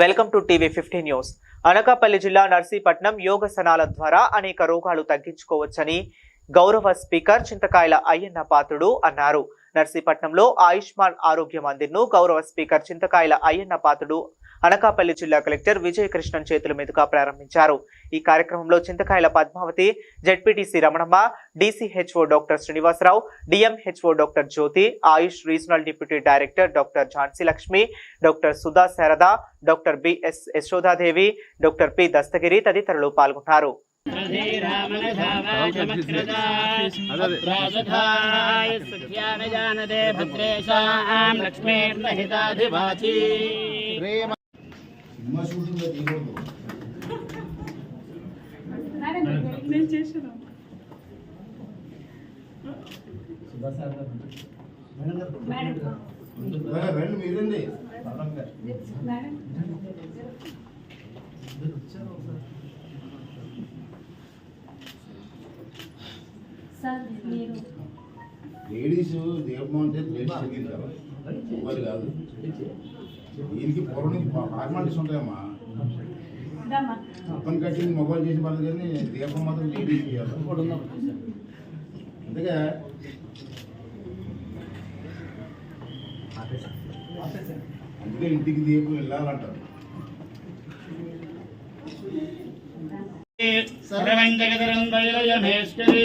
Welcome to TV fifteen news. Anakapalli జిల్లా నర్సీపట్నం యోగసనాల ద్వారా అనేక రోగాలు తగ్గించుకోవచ్చని గౌరవ స్పీకర్ చింతకాయల అయ్యన్న పాత్రుడు అన్నారు. నర్సీపట్నంలో ఆయుష్మాన్ ఆరోగ్య మందిర్ను గౌరవ స్పీకర్ చింతకాయల అయ్యన్న పాత్రుడు అనకాపల్లి జిల్లా కలెక్టర్ విజయకృష్ణన్ చేతుల మీదుగా ప్రారంభించారు. ఈ కార్యక్రమంలో Chintakayala Padmavathi ZPTC Ramanamma DCHO doctor Srinivasarao DMHO doctor Jyothi AYUSH regional deputy director doctor Jhansi Lakshmi doctor Sudha Sharada doctor BS Yashodadevi doctor P Dastagiri తదితరులు పాల్గొన్నారు. లక్ష్మీర్ లక్ష్మీర్ణహితాధివాచీ సినిమా షూటింగ్ తీయకూడదు నేను మీరండి. సార్ మీరు లేడీస్ దీపం అంటే లేడీస్ తగ్గించారు కాదు. దీనికి పూర్వం నుంచి ఫార్మాలిటీస్ ఉంటాయమ్మా. మొత్తం కట్టింగ్ మొబైల్ చేసి పడదు కానీ దీపం మాత్రం లేడీస్ అందుకే అందుకే ఇంటికి దీపం వెళ్ళాలంటారు. సర్వం జగదరందైలయమేశ్వరి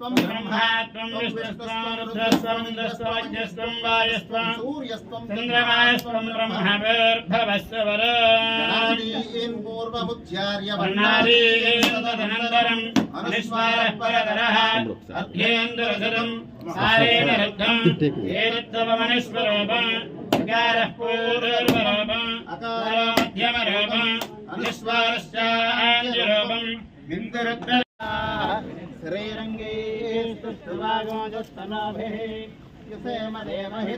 त्वं ब्रह्मा त्वं विष्णुस्त्वं रुद्रस्त्वं दस्त्वज्ञस्त्वं वायुस्त्वं सूर्यस्त्वं चन्द्रमास्त्वं ब्रह्मवर्भवस्य वर गणादीन् पूर्वमुच्चार्य वर्णारीन्दरम् अनुस्वारः परतरः अध्येन्द्रसदम् सारेण रुद्धम् एतत्तवमनुस्वरूपम् सकारः पूर्वरूपम् अकारो मध्यमरूपम् अनुस्वारश्चाञ्जरूपम् बिन्दुरुद्र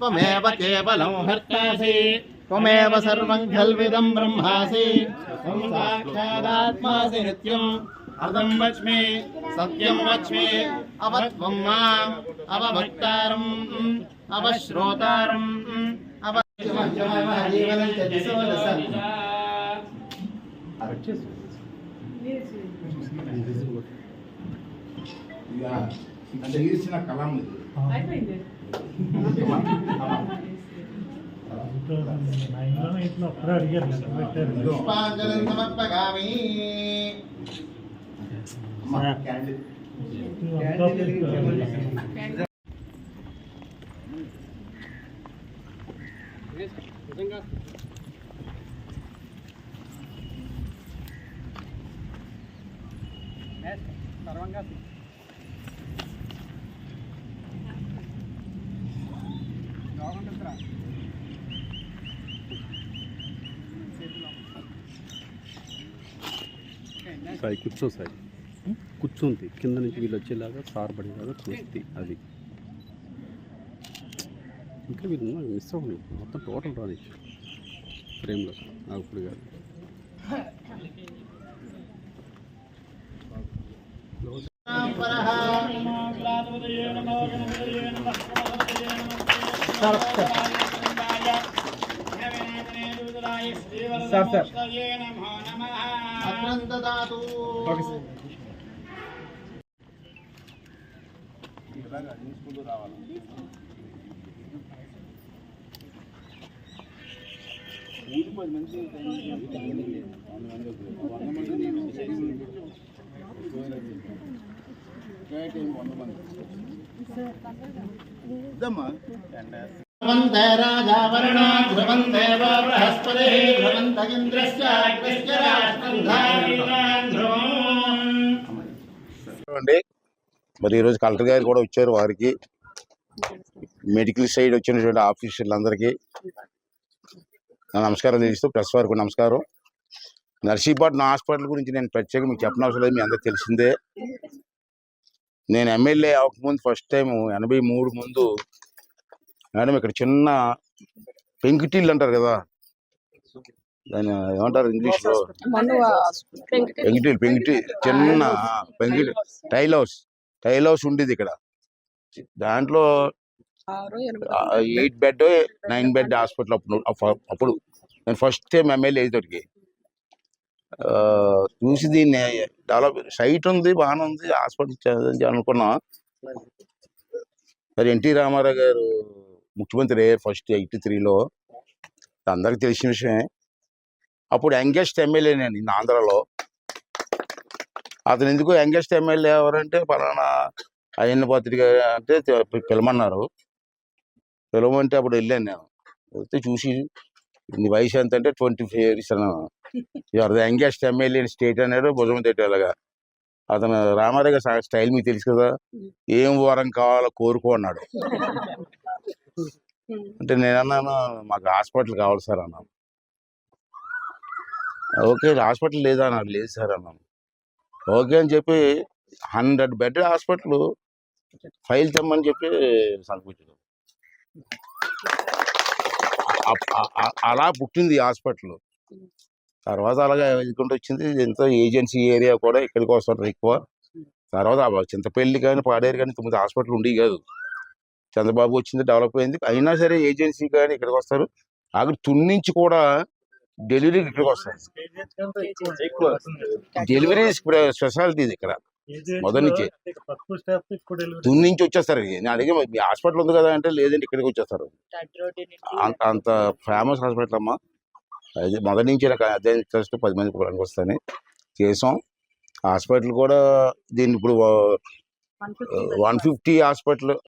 त्वमेव केवलं हर्तासि त्वमेव सर्वं खल्विदं ब्रह्मासि त्वं साक्षादात्मासि नित्यम् अदं वच्मि सत्यं वच्मि अवत्वं माम् अवभक्तारम् अवश्रोतारम् अव जीवनं च दिशो दश ఇక తీర్చిన కళం ఇది అయిపోయింది ఇదిగో. పుష్పాంజలిం సాయి కూర్చో సాయి. కూర్చుంది. కింద నుంచి వీళ్ళు వచ్చేలాగా సార్ పడేలాగా చూస్తుంది అది. ఇంకా వీళ్ళు మిస్ అవ్వని మొత్తం టోటల్ రాని ఫ్రేమ్లో. అప్పుడు కాదు. Sir సార్ అగ్రం దదాతు ఇలాగా చూసుకుంటూ రావాలి ఊరి పది మంది వంద మంది మరి ఈరోజు కలెక్టర్ గారు కూడా వచ్చారు వారికి. మెడికల్ సైడ్ వచ్చినటువంటి ఆఫీసర్లందరికీ నమస్కారం తెలుస్తూ ప్రెస్ వారికి నమస్కారం. నర్సీపట్నం హాస్పిటల్ గురించి నేను ప్రత్యేకంగా మీకు చెప్పనవసరం లేదు మీ అందరికి తెలిసిందే. నేను ఎమ్మెల్యే అవ్వకముందు ఫస్ట్ టైం ఎనభై మూడు ముందు మేడం ఇక్కడ చిన్న పెంకుటిల్లు అంటారు కదా దాని ఏమంటారు ఇంగ్లీష్లో? పెంకుటిల్లు. పెంకుటి చిన్న పెంకుటి టైల్ హౌస్ టైల్ హౌస్ ఉండేది ఇక్కడ. దాంట్లో eight bed. Nine bed hospital అప్పుడు అప్ప- అప్పుడు. నేను ఫస్ట్ టైం ఎమ్మెల్యే అయ్యేటోడికి ఆ, చూసి దీన్ని డెవలప్ సైట్ ఉంది బాగానే ఉంది హాస్పిటల్ అనుకున్నాం. మరి ఎన్టీ రామారావు గారు ముఖ్యమంత్రి అయ్యారు ఫస్ట్ ఎయిటీ త్రీలో. అందరికి తెలిసిన విషయమే. అప్పుడు యంగెస్ట్ ఎమ్మెల్యే నేను ఇన్ని ఆంధ్రాలో. అతను ఎందుకు యంగెస్ట్ ఎమ్మెల్యే ఎవరంటే పలానా అయ్యన్న పత్రిక అంటే పిలమన్నారు. పిలవమంటే అప్పుడు వెళ్ళాను నేను. వెళ్తే చూసి నీ వయసు ఎంత అంటే ట్వంటీ ఫైవ్ ఇయర్స్ అన్నాను. ఎవరు యంగెస్ట్ ఎమ్మెల్యే స్టేట్ అన్నాడు భుజం తిట్టేలాగా. అతను రామారావు గారి స్టైల్ మీకు తెలుసు కదా? ఏం వరం కావాలో కోరుకో అన్నాడు. అంటే నేను అన్నాను మాకు హాస్పిటల్ కావాలి సార్ అన్నాను. ఓకే హాస్పిటల్ లేదా అన్నాడు. లేదు సార్ అన్నాను. ఓకే అని చెప్పి హండ్రెడ్ బెడ్ హాస్పిటల్ ఫైల్ తెమ్మని చెప్పి సంపించాడు అలా పుట్టింది హాస్పిటల్. తర్వాత అలాగే వెళ్తుంటూ వచ్చింది. ఎంతో ఏజెన్సీ ఏరియా కూడా ఇక్కడికి వస్తారు ఎక్కువ. తర్వాత చింతపల్లి కానీ పాడేరు కానీ తొమ్మిది హాస్పిటల్ ఉండేవి కాదు. చంద్రబాబు వచ్చింది డెవలప్ అయింది. అయినా సరే ఏజెన్సీ కానీ ఇక్కడికి వస్తారు. అక్కడ తున్నించి కూడా డెలివరీకి ఇక్కడికి వస్తారు డెలివరీ స్పెషాలిటీ ఇక్కడ. మొదటి నుంచి. తుని నుంచి వచ్చేస్తారు. నేను అడిగే మీ హాస్పిటల్ ఉంది కదా అంటే లేదండి ఇక్కడికి వచ్చేస్తారు. అంత ఫేమస్ హాస్పిటల్ అమ్మా. అది మొదటి నుంచి నాకు అదే ఇంట్రెస్ట్ పది మంది కూడా వస్తాయని చేసాం హాస్పిటల్ కూడా దీన్ని ఇప్పుడు వన్ ఫిఫ్టీ హాస్పిటల్